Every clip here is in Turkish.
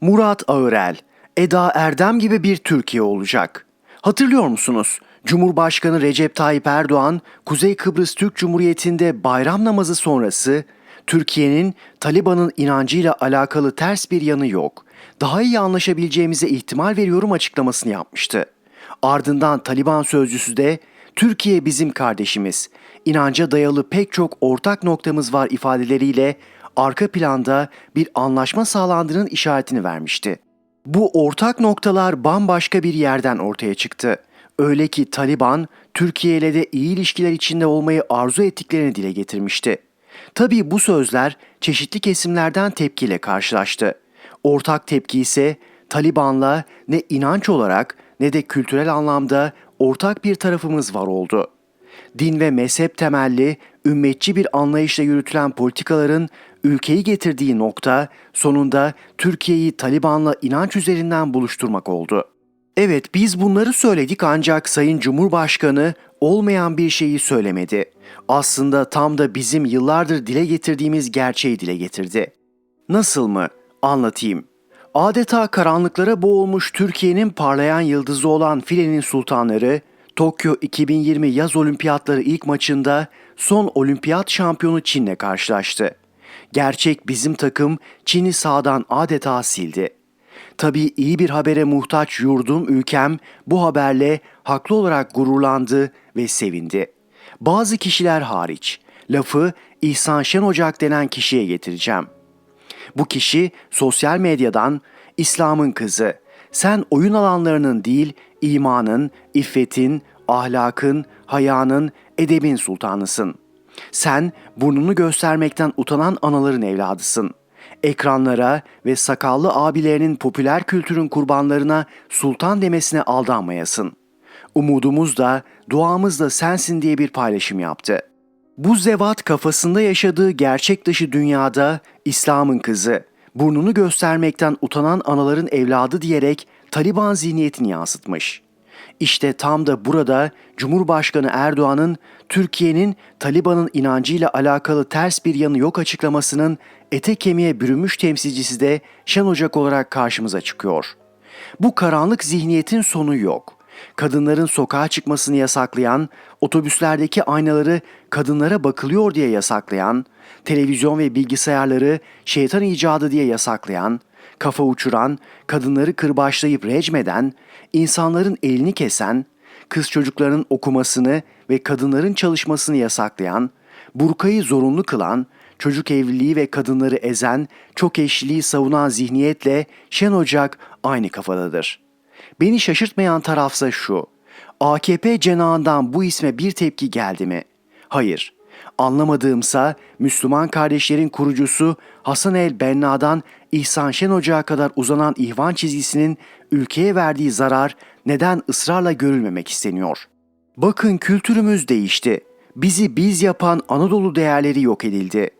Murat Ağırel, Eda Erdem gibi bir Türkiye olacak. Hatırlıyor musunuz? Cumhurbaşkanı Recep Tayyip Erdoğan, Kuzey Kıbrıs Türk Cumhuriyeti'nde bayram namazı sonrası Türkiye'nin Taliban'ın inancıyla alakalı ters bir yanı yok. Daha iyi anlaşabileceğimize ihtimal veriyorum açıklamasını yapmıştı. Ardından Taliban sözcüsü de Türkiye bizim kardeşimiz. İnanca dayalı pek çok ortak noktamız var ifadeleriyle arka planda bir anlaşma sağlandığının işaretini vermişti. Bu ortak noktalar bambaşka bir yerden ortaya çıktı. Öyle ki Taliban Türkiye ile de iyi ilişkiler içinde olmayı arzu ettiklerini dile getirmişti. Tabii bu sözler çeşitli kesimlerden tepkiyle karşılaştı. Ortak tepki ise Taliban'la ne inanç olarak ne de kültürel anlamda ortak bir tarafımız var oldu. Din ve mezhep temelli, ümmetçi bir anlayışla yürütülen politikaların ülkeyi getirdiği nokta sonunda Türkiye'yi Taliban'la inanç üzerinden buluşturmak oldu. Evet biz bunları söyledik ancak Sayın Cumhurbaşkanı olmayan bir şeyi söylemedi. Aslında tam da bizim yıllardır dile getirdiğimiz gerçeği dile getirdi. Nasıl mı? Anlatayım. Adeta karanlıklara boğulmuş Türkiye'nin parlayan yıldızı olan filenin sultanları, Tokyo 2020 yaz olimpiyatları ilk maçında son olimpiyat şampiyonu Çin'le karşılaştı. Gerçek bizim takım Çin'i sağdan adeta sildi. Tabii iyi bir habere muhtaç yurdum ülkem bu haberle haklı olarak gururlandı ve sevindi. Bazı kişiler hariç lafı İhsan Şen Ocak denen kişiye getireceğim. Bu kişi sosyal medyadan İslam'ın kızı, sen oyun alanlarının değil imanın, iffetin, ahlakın, hayanın, edebin sultanısın. Sen burnunu göstermekten utanan anaların evladısın. Ekranlara ve sakallı abilerinin popüler kültürün kurbanlarına sultan demesine aldanmayasın. Umudumuz da duamız da sensin diye bir paylaşım yaptı. Bu zevat kafasında yaşadığı gerçek dışı dünyada İslam'ın kızı, burnunu göstermekten utanan anaların evladı diyerek Taliban zihniyetini yansıtmış. İşte tam da burada Cumhurbaşkanı Erdoğan'ın Türkiye'nin Taliban'ın inancıyla alakalı ters bir yanı yok açıklamasının ete kemiğe bürünmüş temsilcisi de Şen Ocak olarak karşımıza çıkıyor. Bu karanlık zihniyetin sonu yok kadınların sokağa çıkmasını yasaklayan, otobüslerdeki aynaları kadınlara bakılıyor diye yasaklayan, televizyon ve bilgisayarları şeytan icadı diye yasaklayan, kafa uçuran, kadınları kırbaçlayıp recmeden, insanların elini kesen, kız çocuklarının okumasını ve kadınların çalışmasını yasaklayan, burkayı zorunlu kılan, çocuk evliliği ve kadınları ezen, çok eşliliği savunan zihniyetle Şen Ocak aynı kafadadır.'' Beni şaşırtmayan tarafsa şu. AKP cenahından bu isme bir tepki geldi mi? Hayır. Anlamadığımsa Müslüman kardeşlerin kurucusu Hasan el Benna'dan İhsan Şen Ocağı'na kadar uzanan ihvan çizgisinin ülkeye verdiği zarar neden ısrarla görülmemek isteniyor? Bakın kültürümüz değişti. Bizi biz yapan Anadolu değerleri yok edildi.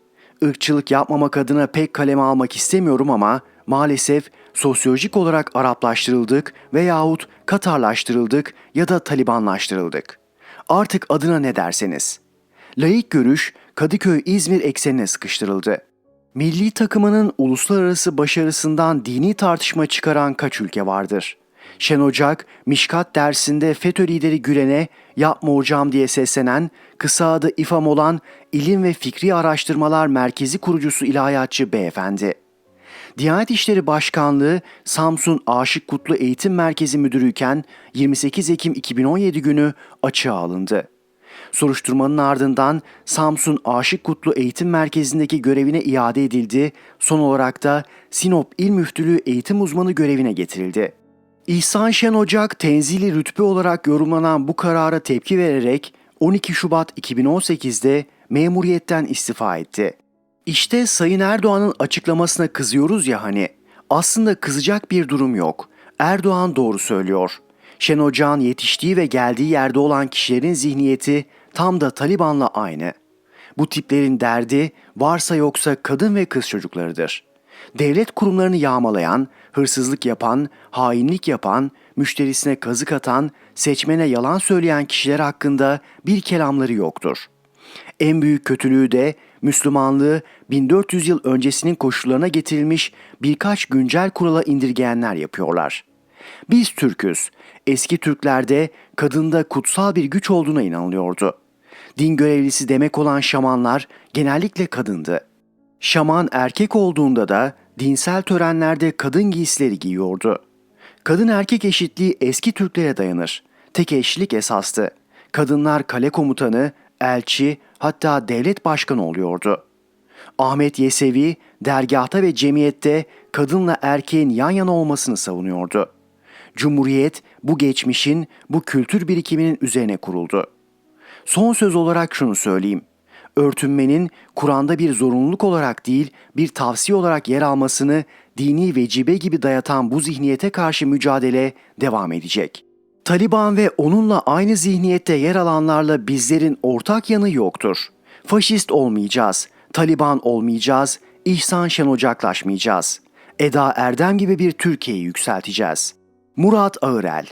Irkçılık yapmamak adına pek kaleme almak istemiyorum ama maalesef sosyolojik olarak Araplaştırıldık veyahut Katarlaştırıldık ya da Talibanlaştırıldık. Artık adına ne derseniz. Laik görüş Kadıköy-İzmir eksenine sıkıştırıldı. Milli takımının uluslararası başarısından dini tartışma çıkaran kaç ülke vardır? Şen Ocak, Mişkat dersinde FETÖ lideri Gülen'e yapma hocam diye seslenen, kısa adı İFAM olan İlim ve Fikri Araştırmalar Merkezi kurucusu ilahiyatçı beyefendi. Diyanet İşleri Başkanlığı Samsun Aşık Kutlu Eğitim Merkezi Müdürüyken 28 Ekim 2017 günü açığa alındı. Soruşturmanın ardından Samsun Aşık Kutlu Eğitim Merkezi'ndeki görevine iade edildi. Son olarak da Sinop İl Müftülüğü eğitim uzmanı görevine getirildi. İhsan Şen Ocak tenzili rütbe olarak yorumlanan bu karara tepki vererek 12 Şubat 2018'de memuriyetten istifa etti. İşte Sayın Erdoğan'ın açıklamasına kızıyoruz ya hani. Aslında kızacak bir durum yok. Erdoğan doğru söylüyor. Şen Ocağın yetiştiği ve geldiği yerde olan kişilerin zihniyeti tam da Taliban'la aynı. Bu tiplerin derdi varsa yoksa kadın ve kız çocuklarıdır. Devlet kurumlarını yağmalayan, hırsızlık yapan, hainlik yapan, müşterisine kazık atan, seçmene yalan söyleyen kişiler hakkında bir kelamları yoktur. En büyük kötülüğü de Müslümanlığı 1400 yıl öncesinin koşullarına getirilmiş birkaç güncel kurala indirgeyenler yapıyorlar. Biz Türküz. Eski Türklerde kadında kutsal bir güç olduğuna inanılıyordu. Din görevlisi demek olan şamanlar genellikle kadındı. Şaman erkek olduğunda da dinsel törenlerde kadın giysileri giyiyordu. Kadın erkek eşitliği eski Türklere dayanır. Tek eşlik esastı. Kadınlar kale komutanı, elçi, hatta devlet başkanı oluyordu. Ahmet Yesevi dergahta ve cemiyette kadınla erkeğin yan yana olmasını savunuyordu. Cumhuriyet bu geçmişin, bu kültür birikiminin üzerine kuruldu. Son söz olarak şunu söyleyeyim. Örtünmenin Kur'an'da bir zorunluluk olarak değil, bir tavsiye olarak yer almasını dini vecibe gibi dayatan bu zihniyete karşı mücadele devam edecek. Taliban ve onunla aynı zihniyette yer alanlarla bizlerin ortak yanı yoktur. Faşist olmayacağız, Taliban olmayacağız, İhsan Şen Ocaklaşmayacağız. Eda Erdem gibi bir Türkiye'yi yükselteceğiz. Murat Ağırel